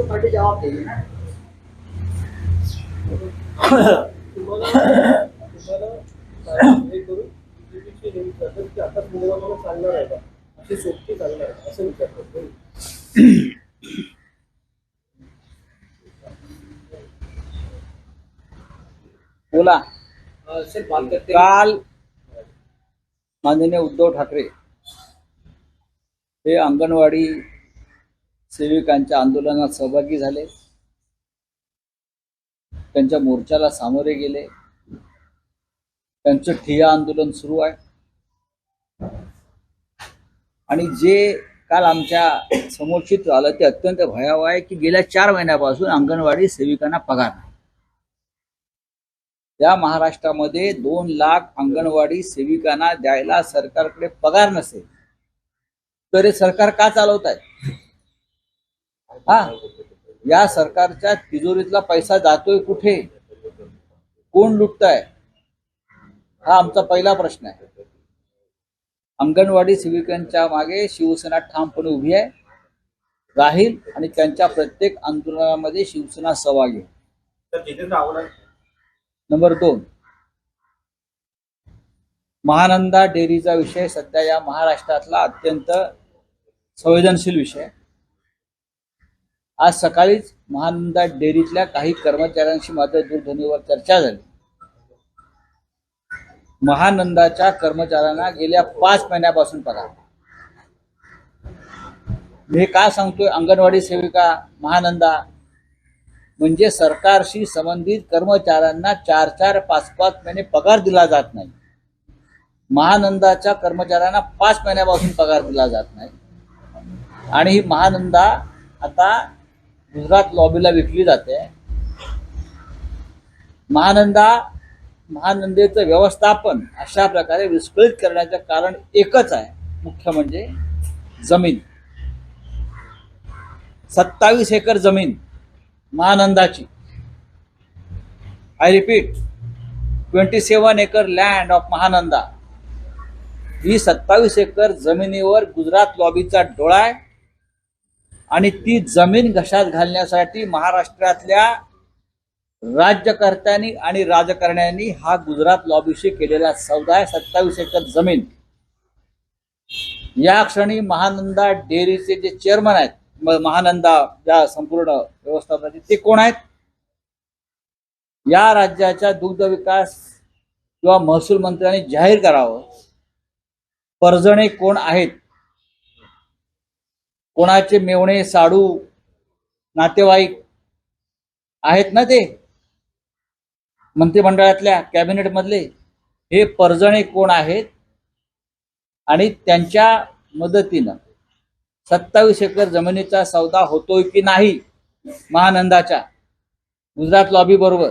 तो पार्टी जवाब देगी ना तुम्हाला तुम्हाला हे करून बीजेपीची नेमकी असेल की आता निवडणूक चालणार आहे का अशी सोबती चालणार आहे असं विचारतो बोला सिर्फ बात करते काल माननीय उद्धव ठाकरे हे अंगणवाडी सेविकांच्या आंदोलनात सहभागी झाले. त्यांच्या मोर्चाला सामोरे गेले. त्यांचं ठिया आंदोलन सुरू आहे. आणि जे काल आमच्यासमोर चित्र आलं ते अत्यंत भयावह आहे की गेल्या चार महिन्यापासून अंगणवाडी सेविकांना पगार नाही. या महाराष्ट्रामध्ये दोन लाख अंगणवाडी सेविकांना द्यायला सरकारकडे पगार नसेल. तर हे सरकार का चालवत आहे? हा या सरकारच्या तिजोरीतला पैसा जातोय कुठे? कोण लुटताय? हा आमचा पहिला प्रश्न आहे. अंगणवाडी सेविकांच्या मागे शिवसेना ठामपणे उभी आहे. राहील आणि त्यांच्या प्रत्येक आंदोलनामध्ये शिवसेना सहभागी नंबर दोन. महानंदा डेअरीचा विषय सध्या या महाराष्ट्रातला अत्यंत संवेदनशील विषय आहे. आज सकाळीच महानंदा डेअरीतल्या काही कर्मचाऱ्यांशी माझ्या दूरध्वनीवर चर्चा झाली. महानंदाच्या कर्मचाऱ्यांना गेल्या पाच महिन्यापासून पगार. मी का सांगतोय अंगणवाडी सेविका महानंदा? म्हणजे सरकारशी संबंधित कर्मचाऱ्यांना चार चार पाच पाच महिने पगार दिला जात नाही. महानंदाच्या कर्मचाऱ्यांना पाच महिन्यापासून पगार दिला जात नाही. आणि ही महानंदा आता गुजरात लॉबीला विकली जाते. महानंदा महानंदेचं व्यवस्थापन अशा प्रकारे विस्कळीत करण्याचं कारण एकच आहे. मुख्य म्हणजे जमीन. सत्तावीस एकर जमीन महानंदाची. I repeat twenty seven acre land of Mahananda. ही सत्तावीस एकर जमिनीवर गुजरात लॉबीचा डोळा आहे. आणि ती जमीन घशात घालण्यासाठी महाराष्ट्रातल्या राज्यकर्त्यांनी आणि राजकारण्यांनी हा गुजरात लॉबीशी केलेला सौदा आहे. सत्तावीस एकर जमीन. या क्षणी महानंदा डेअरीचे जे चेअरमन आहेत महानंदा या संपूर्ण व्यवस्थापनाचे ते कोण आहेत? या राज्याच्या दुग्ध विकास किंवा महसूल मंत्र्यांनी जाहीर करावं. पर्जणे कोण आहेत? कोणाचे मेवणे साडू नातेवाईक आहेत ना ते? मंत्रिमंडळातल्या कॅबिनेट मधले हे परजणे कोण आहेत? आणि त्यांच्या मदतीनं सत्तावीस एकर जमिनीचा सौदा होतोय की नाही महानंदाच्या? गुजरात लॉबी बरोबर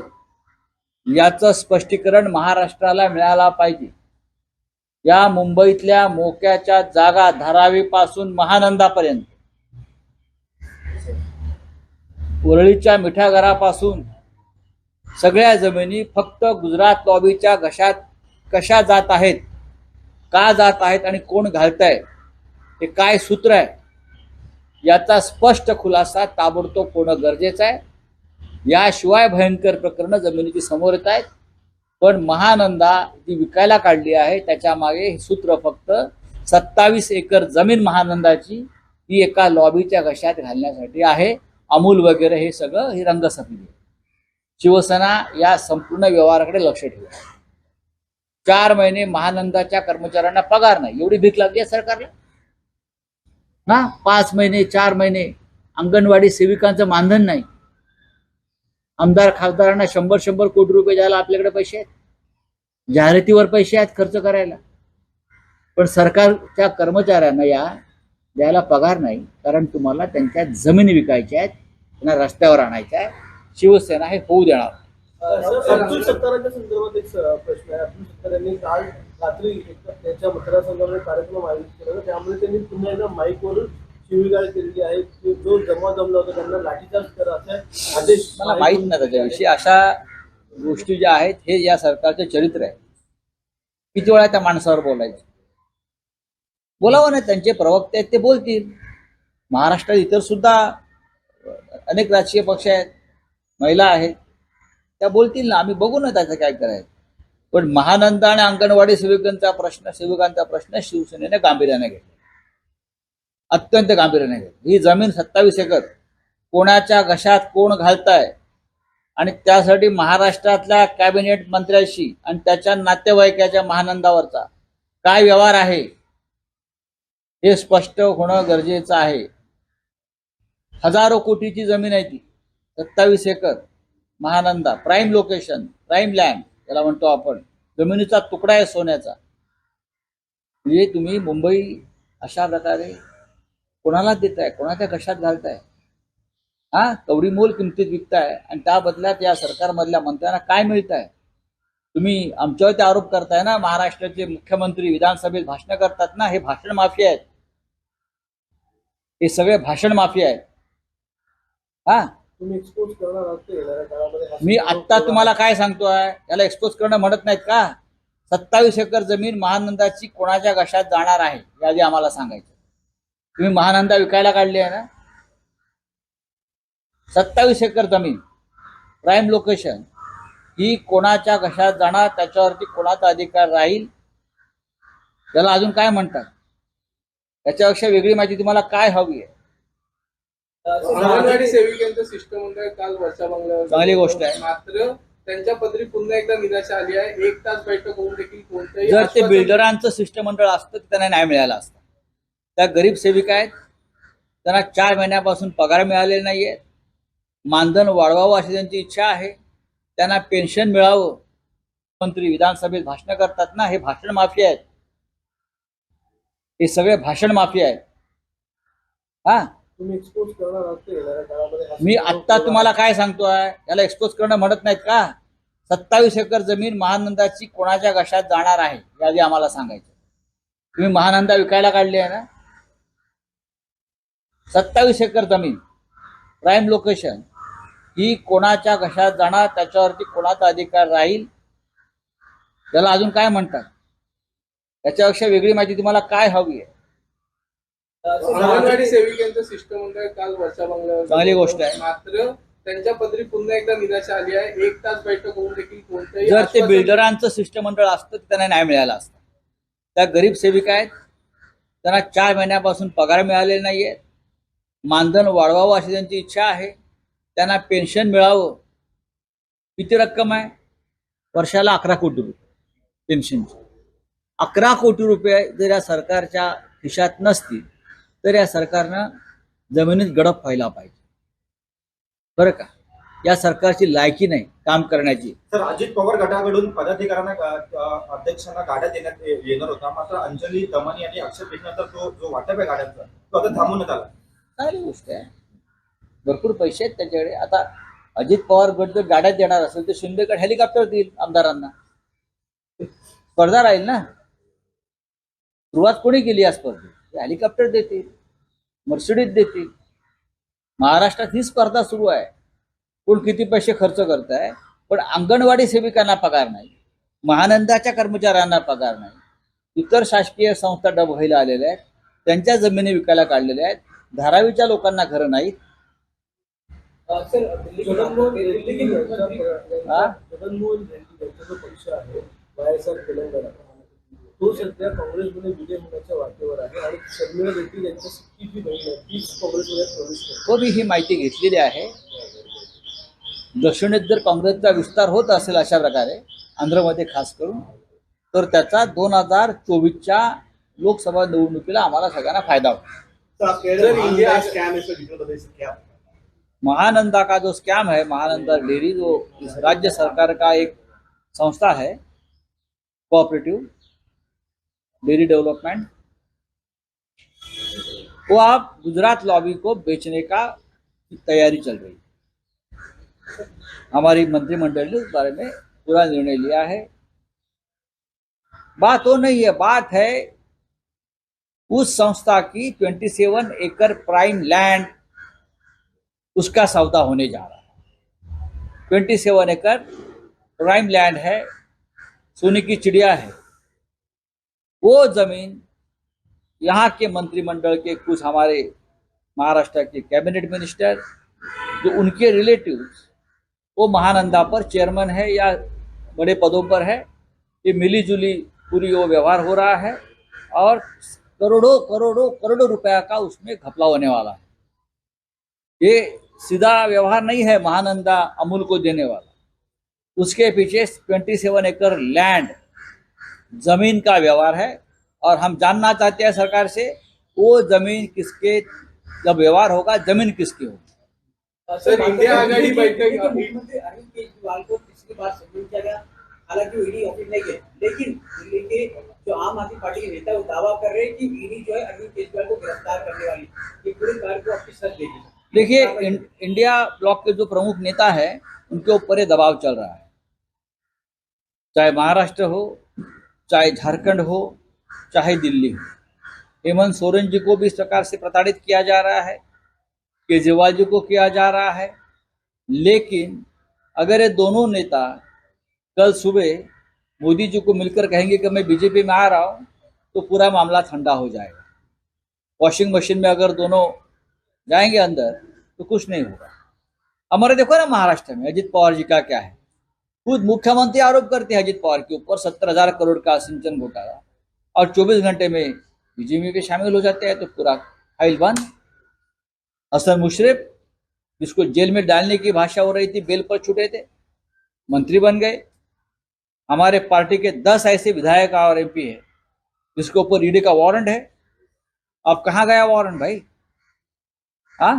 याचं स्पष्टीकरण महाराष्ट्राला मिळाला पाहिजे. या मुंबईतल्या मोक्याच्या जागा धारावीपासून महानंदापर्यंत. वरळीच्या मिठागरापासून सगळ्या जमिनी फक्त गुजरात लॉबीच्या घशात कशा जात आहेत का जात आहेत आणि कोण घालताय हे काय सूत्र आहे याचा स्पष्ट खुलासा ताबडतोब होणं गरजेचं आहे. याशिवाय भयंकर प्रकरणं जमिनीची समोर येत आहेत. पण महानंदा जी विकायला काढली आहे त्याच्यामागे हे सूत्र फक्त सत्तावीस एकर जमीन महानंदाची ही एका लॉबीच्या घशात घालण्यासाठी आहे. अमूल वगैरे हे सगळं ही रंगसफेदी आहे. शिवसेना या संपूर्ण व्यवहाराकडे लक्ष ठेवा चार महिने महानंदाच्या कर्मचाऱ्यांना पगार नाही. एवढी भीक लागली आहे सरकारला. ना? पाच महिने चार महिने. अंगणवाडी सेविकांचं मानधन नाही. आमदार खासदारांना शंभर शंभर कोटी रुपये द्यायला आपल्याकडे पैसे आहेत. जाहिरातीवर पैसे आहेत खर्च करायला. पण सरकारच्या कर्मचाऱ्यांना या द्यायला पगार नाही. कारण तुम्हाला त्यांच्या जमिनी विकायच्या आहेत. त्यांना रस्त्यावर आणायच्या. आहे शिवसेना हे होऊ देणार. अब्दुल सत्तारांच्या संदर्भात एक प्रश्न आहे. अब्दुल सत्तार यांनी काल रात्री त्यांच्या मतदारसंघामध्ये कार्यक्रम आयोजित केला त्यामुळे त्यांनी पुन्हा एकदा माईकवरून शिवीगाळ केलेली आहे. जो जमा जमला होता त्यांना लाठीचार्ज करा असे आदेश मला माहीत नाही त्याच्याविषयी. अशा गोष्टी ज्या आहेत हे या सरकारचे चरित्र आहे. किती वेळा त्या माणसावर बोलायचं? बोलावं नाही त्यांचे प्रवक्ते आहेत ते बोलतील. महाराष्ट्रात इतर सुद्धा अनेक राजकीय पक्ष आहेत महिला आहेत. त्या बोलतील ना आम्ही बघू ना त्याचं काय करायचं. पण महानंद आणि अंगणवाडी सेविकांचा प्रश्न सेविकांचा प्रश्न शिवसेनेने गांभीर्याने घेतला. अत्यंत गांभीर्याने घेतला. ही जमीन सत्तावीस एकर. कोणाच्या घशात कोण घालताय? आणि त्यासाठी महाराष्ट्रातल्या कॅबिनेट मंत्र्याशी आणि त्याच्या नातेवाईकाच्या महानंदावरचा काय व्यवहार आहे? हे स्पष्ट होणं गरजेचं आहे. हजारो कोटीची जमीन आहे ती. सत्तावीस acre Mahananda prime location prime land त्याला म्हणतो आपण. जमिनीचा तुकडा आहे सोन्याचा. म्हणजे तुम्ही मुंबई अशा प्रकारे कोणाला देताय कोणाच्या कशात घालताय? हा? कवडी मोल किमतीत विकताय आणि त्या बदल्यात या सरकारमधल्या मंत्र्यांना काय मिळत आहे तुम्ही आमच्यावरती आरोप करताय ना महाराष्ट्राचे मुख्यमंत्री विधानसभेत भाषण करतात ना हे भाषण माफी आहेत. हे सगळे भाषण माफी आहेत हा तुम्ही एक्सपोज करणार आहात ते येणाऱ्या काळामध्ये हा? मी आत्ता तुम्हाला काय सांगतोय? याला एक्सपोज करणं म्हणत नाहीत का? सत्तावीस एकर जमीन महानंदाची कोणाच्या घशात जाणार आहे? हे आधी आम्हाला सांगायचं. तुम्ही महानंदा विकायला काढली आहे ना? सत्तावीस एकर जमीन प्राईम लोकेशन ही कोणाच्या घशात जाणार? त्याच्यावरती कोणाचा अधिकार राहील? त्याला अजून काय म्हणतात? त्याच्यापेक्षा वेगळी माहिती तुम्हाला काय हवी आहे? अंगणवाडी सेविकांचं शिष्टमंडळ काल वर्षा बंगल्यावर चांगली गोष्ट आहे. मात्र त्यांच्या पदरी पुन्हा एकदा निराशा आली आहे. एक तास बैठक होऊन देखील कोणतंही जर ते आश्वासन- बिल्डरांचं शिष्टमंडळ असतं तर त्यांना न्याय मिळाला असता. त्या गरीब सेविका आहेत. त्यांना चार महिन्यापासून पगार मिळालेला नाहीये. मानधन वाढवावं अशी त्यांची इच्छा आहे. त्यांना पेन्शन मिळावं. मंत्री विधानसभेत भाषण करतात ना हे भाषण माफी आहेत. हे सगळे भाषण माफी आहेत. हा? तुम्ही एक्सपोज करणार आहात ते. येणाऱ्या काळामध्ये हा मी संदर्भ आत्ता तुम्हाला काय सांगतोय? याला एक्सपोज करणं म्हणत नाहीत का? सत्तावीस एकर जमीन महानंदाची कोणाच्या घशात जाणार आहे? हे आधी आम्हाला सांगायचं. तुम्ही महानंदा विकायला काढली आहे ना? सत्तावीस एकर जमीन प्राईम लोकेशन ही कोणाच्या घशात जाणार? त्याच्यावरती कोणाचा अधिकार राहील? त्याला अजून काय म्हणतात? त्याच्यापेक्षा वेगळी माहिती तुम्हाला काय हवी आहे? अंगणवाडी सेविकांचं शिष्टमंडळ काल वर्षा बंगल्यावर चांगली गोष्ट आहे. मात्र त्यांच्या पदरी पुन्हा एकदा निराशा आली आहे. एक तास बैठक होऊन देखील कोणतंही जर ते आश्वासन- बिल्डरांचं शिष्टमंडळ असतं तर त्यांना न्याय मिळाला असता. त्या गरीब सेविका आहेत. त्यांना चार महिन्यापासून पगार मिळालेला नाहीये. मानधन वाढवावं अशी त्यांची इच्छा आहे. त्यांना पेन्शन मिळावं. किती रक्कम आहे? वर्षाला अकरा कोटी रुपये पेन्शनची अकरा कोटी रुपये जर या सरकारच्या खिशात नसतील तर या सरकारनं जमिनीत गडप व्हायला पाहिजे. बरं का? या सरकारची लायकी नाही काम करण्याची. तर अजित पवार गटाकडून पदाधिकाऱ्यांना अध्यक्षांना गाड्या देण्यात येणार होता. मात्र अंजली दमानी यांनी आक्षेप घेतल्यानंतर तो जो वाटप आहे गाड्यांचा तो आता थांबवण्यात आला. चांगली गोष्ट आहे? भरपूर पैसे आहेत त्याच्याकडे. आता अजित पवार गट जर गाड्यात देणार असेल तर शिंदे गट हेलिकॉप्टर देईल आमदारांना. स्पर्धा राहील ना? सुरुवात कोणी केली या स्पर्धेत? हेलिकॉप्टर देतील मर्सिडीज देतील. महाराष्ट्रात ही स्पर्धा सुरू आहे. कोण किती पैसे खर्च करत आहे पण अंगणवाडी सेविकांना पगार नाही. महानंदाच्या कर्मचाऱ्यांना पगार नाही. इतर शासकीय संस्था डब व्हायला आलेल्या आहेत. त्यांच्या जमिनी विकायला काढलेल्या आहेत. धारावीच्या लोकांना घरं नाहीत. हा? तो सध्या काँग्रेसमध्ये विजय होण्याच्या वाटेवर आहे आणि शर्मिला रेड्डी यांच्या सक्की जी बहीण आहे. तीच काँग्रेसमध्ये प्रवेश करते. तो मी ही माहिती घेतलेली आहे. दक्षिणेत जर काँग्रेसचा विस्तार होत असेल अशा प्रकारे आंध्रमध्ये खास करून तर त्याचा दोन हजार चोवीसच्या लोकसभा निवडणुकीला आम्हाला सगळ्यांना फायदा स्कॅम महानंदा का जो स्कैम है महानंदा डेयरी जो इस राज्य सरकार का एक संस्था है कोऑपरेटिव डेयरी डेवलपमेंट। वो आप गुजरात लॉबी को बेचने का तैयारी चल रही है। हमारी मंत्रिमंडल ने उस बारे में पूरा निर्णय लिया है। बात वो नहीं है, बात है उस संस्था की 27 एकड़ प्राइम लैंड उसका सौदा होने जा रहा है। ट्वेंटी सेवन एकड़ प्राइम लैंड है, सोने की चिड़िया है। वो ज़मीन यहाँ के मंत्रिमंडल के कुछ हमारे महाराष्ट्र के कैबिनेट मिनिस्टर जो उनके रिलेटिव्स वो महानंदा पर चेयरमैन है या बड़े पदों पर है, ये मिली जुली पूरी वो व्यवहार हो रहा है और करोड़ों करोड़ों करोड़ों रुपया का उसमें घपला होने वाला है। ये सीधा व्यवहार नहीं है महानंदा अमूल को देने वाला। उसके पीछे ट्वेंटी सेवन एकड़ लैंड ज़मीन का व्यवहार है और हम जानना चाहते हैं सरकार से वो ज़मीन किसके जब व्यवहार होगा ज़मीन किसकी होगी? सर, इंडिया आघाडी बैठक- मुख्यमंत्री अरविंद केजरीवाल को पिछली बार सबमिट किया गया। हालाँकि ईडी ऑफ़िस नहीं गए लेकिन दिल्ली के जो आम आदमी पार्टी के नेता वो दावा कर रहे हैं कि ईडी जो है अरविंद केजरीवाल को गिरफ़्तार करने वाली ये पूरी कार्य को अपनी सच देगी देखिए इंडिया ब्लॉक के जो प्रमुख नेता है उनके ऊपर ये दबाव चल रहा है। चाहे महाराष्ट्र हो चाहे झारखंड हो, चाहे दिल्ली हो। हेमंत सोरेन जी को भी इस प्रकार से प्रताड़ित किया जा रहा है, केजरीवाल जी को किया जा रहा है। लेकिन अगर ये दोनों नेता कल सुबह मोदी जी को मिलकर कहेंगे कि मैं बीजेपी में आ रहा हूँ तो पूरा मामला ठंडा हो जाएगा। वॉशिंग मशीन में अगर दोनों जाएँगे अंदर तो कुछ नहीं होगा। हमारे देखो ना महाराष्ट्र में अजित पवार जी का क्या है? खुद मुख्यमंत्री आरोप करते हैं अजित पवार के ऊपर, सत्तर हज़ार करोड़ का सिंचन घोटाला। और 24 घंटे में बीजेपी में शामिल हो जाते हैं तो पूरा फ़ाइल बंद। हसन मुशरफ, जिसको जेल में डालने की भाषा हो रही थी, बेल पर छूटे थे, मंत्री बन गए। हमारे पार्टी के दस ऐसे विधायक और एमपी है, जिसके ऊपर ईडी का वारंट है। अब कहाँ गया वारंट भाई? हाँ?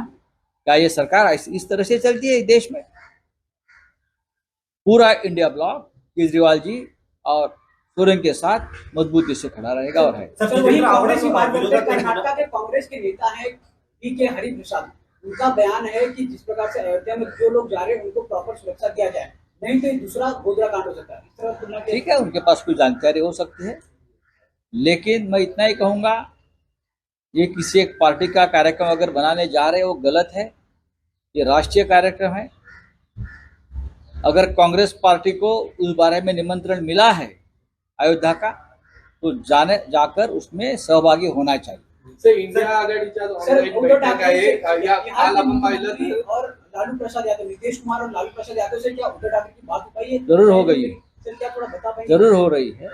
क्या ये सरकार इस तरह से चलती है देश में? पूरा इंडिया ब्लॉक केजरीवाल जी और सोरेन के साथ मजबूती से खड़ा रहेगा और है। जितेंद्र कांग्रेस की। नेता है पी के हरिप्रसाद। उनका बयान है कि जिस प्रकार से अयोध्या में जो लोग जा रहे हैं उनको प्रॉपर सुरक्षा दिया जाए। नहीं तो दूसरा गोदरा कांड हो सकता है। इस तरह ठीक है उनके पास कोई जानकारी हो सकती है। लेकिन मैं इतना ही कहूँगा ये किसी एक पार्टी का कार्यक्रम अगर बनाने जा रहे हैं वो गलत है। ये राष्ट्रीय कार्यक्रम है। अगर कांग्रेस पार्टी को उस बारे में निमंत्रण मिला है अयोध्या का तो जाने जाकर उसमें सहभागी होना चाहिए। सर इंडिया आघाडीच्या और लालू प्रसाद यादव नीतीश कुमार और लालू प्रसाद यादव से क्या उद्धव ठाकरे की बात हो पाई है? ज़रूर हो गई है। ज़रूर हो रही है।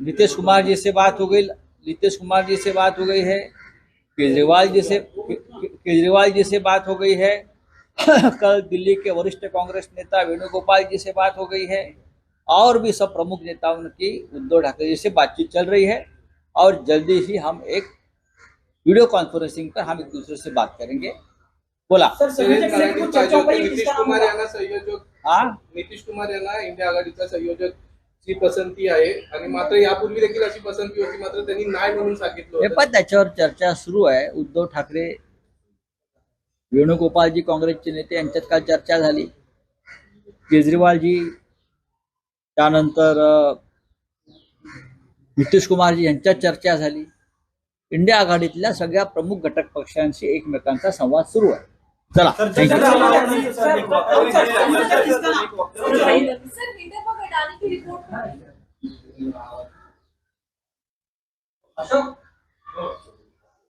नीतीश कुमार जी से बात हो गई नीतीश कुमार जी से बात हो गई है केजरीवाल जी से केजरीवाल जी से बात हो गई है कल दिल्ली के वरिष्ठ कांग्रेस नेता वेणुगोपाल जी से बात हो गई है। और भी सब प्रमुख नेताओं की उद्धव ठाकरे जी से बातचीत चल रही है। और जल्दी ही हम एक वीडियो कॉन्फ्रेंसिंग पर हम एक दूसरे से बात करेंगे। बोला। नीतीश हो है नितीश कुमार? यांना संयोजक हाँ? नितीश कुमार यांना इंडिया आघाडीचा संयोजक ची पसंती आहे. आणि मात्र यापूर्वी देखील अशी पसंती होती मात्र त्यांनी नाही म्हणून सांगितलं हे पण त्याच्यावर चर्चा सुरू आहे. उद्धव ठाकरे वेणुगोपालजी काँग्रेसचे नेते यांच्यात काल चर्चा झाली. केजरीवालजी त्यानंतर नितीश कुमारजी यांच्यात चर्चा झाली. इंडिया आघाडीतल्या सगळ्या प्रमुख घटक पक्षांशी एकमेकांचा संवाद सुरू आहे. चला थँक्यू